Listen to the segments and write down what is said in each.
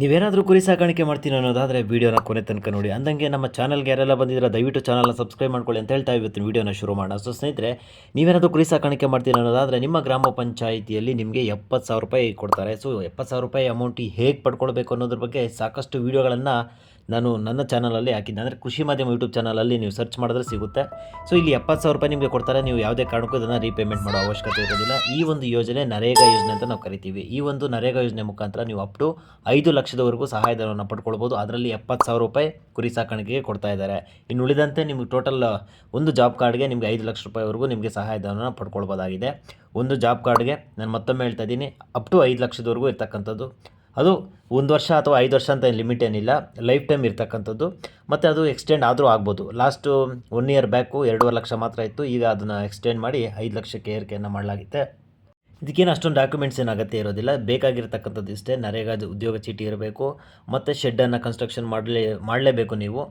ನೀವೇನಾದರೂ ಕುರಿ ಸಾಕಾಣಿಕೆ ಮಾಡ್ತೀನಿ ಅನ್ನೋದಾದರೆ ವೀಡಿಯೋನ ಕೊನೆ ತನಕ ನೋಡಿ. ಅಂದಂಗೆ ನಮ್ಮ ಚಾನಲ್ಗೆ ಯಾರೆಲ್ಲ ಬಂದಿದ್ರೆ ದಯವಿಟ್ಟು ಚಾನಲ್ನ ಸಬ್ಸ್ಕ್ರೈಬ್ ಮಾಡ್ಕೊಳ್ಳಿ ಅಂತ ಹೇಳ್ತಾ ಇವತ್ತಿನ ವೀಡಿಯೋನ ಶುರು ಮಾಡೋಣ. ಸೊ ಸ್ನೇಹಿತರೆ, ನೀವೇನಾದರೂ ಕುರಿ ಸಾಕಾಣಿಕೆ ಮಾಡ್ತೀನಿ ಅನ್ನೋದಾದರೆ ನಿಮ್ಮ ಗ್ರಾಮ ಪಂಚಾಯಿತಿಯಲ್ಲಿ ನಿಮಗೆ ಎಪ್ಪತ್ತು ಸಾವಿರ ರೂಪಾಯಿ ಕೊಡ್ತಾರೆ. ಸೊ ಎಪ್ಪತ್ತು ಸಾವಿರ ರೂಪಾಯಿ ಅಮೌಂಟ್ ಹೇಗೆ ಪಡ್ಕೊಳ್ಬೇಕು ಅನ್ನೋದ್ರ ಬಗ್ಗೆ ಸಾಕಷ್ಟು ವೀಡಿಯೋಗಳನ್ನು ನಾನು ನನ್ನ ಚಾನಲಲ್ಲಿ ಹಾಕಿದ್ದೆ. ಅಂದರೆ ಕೃಷಿ ಮಾಧ್ಯಮ ಯೂಟ್ಯೂಬ್ ಚಾನಲಲ್ಲಿ ನೀವು ಸರ್ಚ್ ಮಾಡಿದ್ರೆ ಸಿಗುತ್ತೆ. ಸೊ ಇಲ್ಲಿ ಎಪ್ಪತ್ತು ಸಾವಿರ ರೂಪಾಯಿ ನಿಮಗೆ ಕೊಡ್ತಾರೆ. ನೀವು ಯಾವುದೇ ಕಾರಣಕ್ಕೂ ಇದನ್ನು ರೀಪೇಮೆಂಟ್ ಮಾಡೋ ಅವಶ್ಯಕತೆ ಇರೋದಿಲ್ಲ. ಈ ಒಂದು ಯೋಜನೆ ನರೇಗಾ ಯೋಜನೆ ಅಂತ ನಾವು ಕರಿತೀವಿ. ಈ ಒಂದು ನರೇಗಾ ಯೋಜನೆ ಮುಖಾಂತರ ನೀವು ಅಪ್ ಟು ಐದು ಲಕ್ಷದವರೆಗೂ ಸಹಾಯಧನವನ್ನು ಪಡ್ಕೊಳ್ಬೋದು. ಅದರಲ್ಲಿ ಎಪ್ಪತ್ತು ಸಾವಿರ ರೂಪಾಯಿ ಕುರಿ ಸಾಕಾಣಿಕೆಗೆ ಕೊಡ್ತಾ ಇದ್ದಾರೆ. ಇನ್ನು ಉಳಿದಂತೆ ನಿಮಗೆ ಟೋಟಲ್ ಒಂದು ಜಾಬ್ ಕಾರ್ಡ್ಗೆ ನಿಮಗೆ ಐದು ಲಕ್ಷ ರೂಪಾಯಿವರೆಗೂ ನಿಮಗೆ ಸಹಾಯಧನವನ್ನು ಪಡ್ಕೊಳ್ಬೋದಾಗಿದೆ. ಒಂದು ಜಾಬ್ ಕಾರ್ಡ್ಗೆ ನಾನು ಮತ್ತೊಮ್ಮೆ ಹೇಳ್ತಾ ಇದ್ದೀನಿ ಅಪ್ ಟು ಐದು ಲಕ್ಷದವರೆಗೂ ಇರ್ತಕ್ಕಂಥದ್ದು ಅದು ಒಂದು ವರ್ಷ ಅಥವಾ ಐದು ವರ್ಷ ಅಂತ ಲಿಮಿಟ್ ಏನಿಲ್ಲ. ಲೈಫ್ ಟೈಮ್ ಇರ್ತಕ್ಕಂಥದ್ದು. ಮತ್ತು ಅದು ಎಕ್ಸ್ಟೆಂಡ್ ಆದರೂ ಆಗ್ಬೋದು. ಲಾಸ್ಟು ಒನ್ ಇಯರ್ ಬ್ಯಾಕು ಎರಡೂವರೆ ಲಕ್ಷ ಮಾತ್ರ ಇತ್ತು. ಈಗ ಅದನ್ನು ಎಕ್ಸ್ಟೆಂಡ್ ಮಾಡಿ ಐದು ಲಕ್ಷಕ್ಕೆ ಏರಿಕೆಯನ್ನು ಮಾಡಲಾಗಿದೆ ಇದಕ್ಕೇನು ಅಷ್ಟೊಂದು ಡಾಕ್ಯುಮೆಂಟ್ಸ್ ಏನು ಅಗತ್ಯ ಇರೋದಿಲ್ಲ. ಬೇಕಾಗಿರ್ತಕ್ಕಂಥದ್ದು ಇಷ್ಟೇ. ನರೇಗಾ ಉದ್ಯೋಗ ಚೀಟಿ ಇರಬೇಕು. ಮತ್ತು ಶೆಡ್ಡನ್ನು ಕನ್ಸ್ಟ್ರಕ್ಷನ್ ಮಾಡಲೇ, ಮಾಡಲೇಬೇಕು ನೀವು.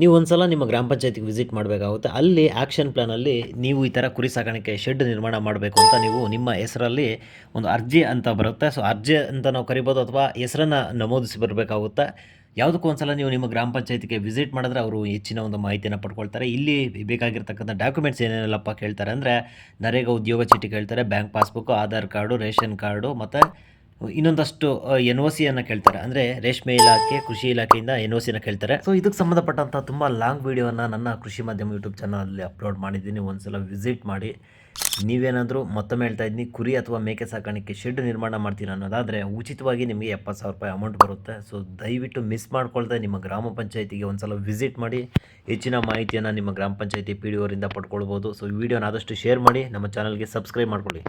ನೀವು ಒಂದು ಸಲ ನಿಮ್ಮ ಗ್ರಾಮ ಪಂಚಾಯತಿಗೆ ವಿಸಿಟ್ ಮಾಡಬೇಕಾಗುತ್ತೆ. ಅಲ್ಲಿ ಆ್ಯಕ್ಷನ್ ಪ್ಲಾನಲ್ಲಿ ನೀವು ಈ ಥರ ಕುರಿ ಸಾಕಾಣಿಕೆ ಶೆಡ್ ನಿರ್ಮಾಣ ಮಾಡಬೇಕು ಅಂತ ನೀವು ನಿಮ್ಮ ಹೆಸರಲ್ಲಿ ಒಂದು ಅರ್ಜಿ ಅಂತ ಬರುತ್ತೆ. ಸೊ ಅರ್ಜಿ ಅಂತ ನಾವು ಕರಿಬೋದು ಅಥವಾ ಹೆಸರನ್ನು ನಮೂದಿಸಿ ಬರಬೇಕಾಗುತ್ತೆ. ಯಾವುದಕ್ಕೂ ಒಂದು ಸಲ ನೀವು ನಿಮ್ಮ ಗ್ರಾಮ ಪಂಚಾಯತಿಗೆ ವಿಸಿಟ್ ಮಾಡಿದ್ರೆ ಅವರು ಹೆಚ್ಚಿನ ಒಂದು ಮಾಹಿತಿಯನ್ನು ಪಡ್ಕೊಳ್ತಾರೆ. ಇಲ್ಲಿ ಬೇಕಾಗಿರ್ತಕ್ಕಂಥ ಡಾಕ್ಯುಮೆಂಟ್ಸ್ ಏನೇನೆಲ್ಲಪ್ಪ ಕೇಳ್ತಾರೆ ಅಂದರೆ ನರೇಗಾ ಉದ್ಯೋಗ ಚೀಟಿ ಕೇಳ್ತಾರೆ. Bank passbook Aadhaar card ration card ಮತ್ತು ಇನ್ನೊಂದಷ್ಟು ಎನ್ ಒ ಸಿಯನ್ನು ಕೇಳ್ತಾರೆ. ಅಂದರೆ ರೇಷ್ಮೆ ಇಲಾಖೆ, ಕೃಷಿ ಇಲಾಖೆಯಿಂದ ಎನ್ ಒ ಸಿನ ಕೇಳ್ತಾರೆ. ಸೊ ಇದಕ್ಕೆ ಸಂಬಂಧಪಟ್ಟಂಥ ತುಂಬ ಲಾಂಗ್ ವೀಡಿಯೋನ ನನ್ನ ಕೃಷಿ ಮಾಧ್ಯಮ ಯೂಟ್ಯೂಬ್ ಚಾನಲಲ್ಲಿ ಅಪ್ಲೋಡ್ ಮಾಡಿದ್ದೀನಿ. ಒಂದ್ಸಲ ವಿಸಿಟ್ ಮಾಡಿ. ನೀವೇನಾದರೂ ಮತ್ತೊಮ್ಮೆ ಹೇಳ್ತಾ ಇದ್ದೀನಿ, ಕುರಿ ಅಥವಾ ಮೇಕೆ ಸಾಕಾಣಿಕೆ ಶೆಡ್ ನಿರ್ಮಾಣ ಮಾಡ್ತೀನಿ ಅನ್ನೋದಾದರೆ ಉಚಿತವಾಗಿ ನಿಮಗೆ ಎಪ್ಪತ್ತು ಸಾವಿರ ರೂಪಾಯಿ ಅಮೌಂಟ್ ಬರುತ್ತೆ. ಸೊ ದಯವಿಟ್ಟು ಮಿಸ್ ಮಾಡ್ಕೊಳ್ದೆ ನಿಮ್ಮ ಗ್ರಾಮ ಪಂಚಾಯತಿಗೆ ಒಂದ್ಸಲ ವಿಸಿಟ್ ಮಾಡಿ. ಹೆಚ್ಚಿನ ಮಾಹಿತಿಯನ್ನು ನಿಮ್ಮ ಗ್ರಾಮ ಪಂಚಾಯತಿ ಪಿ ಡಿ ಓರಿಂದ ಪಡ್ಕೊಳ್ಬೋದು. ಸೊ ಈ ವಿಡಿಯೋನ ಆದಷ್ಟು ಶೇರ್ ಮಾಡಿ. ನಮ್ಮ ಚಾನಲ್ಗೆ ಸಬ್ಸ್ಕ್ರೈಬ್ ಮಾಡ್ಕೊಳ್ಳಿ.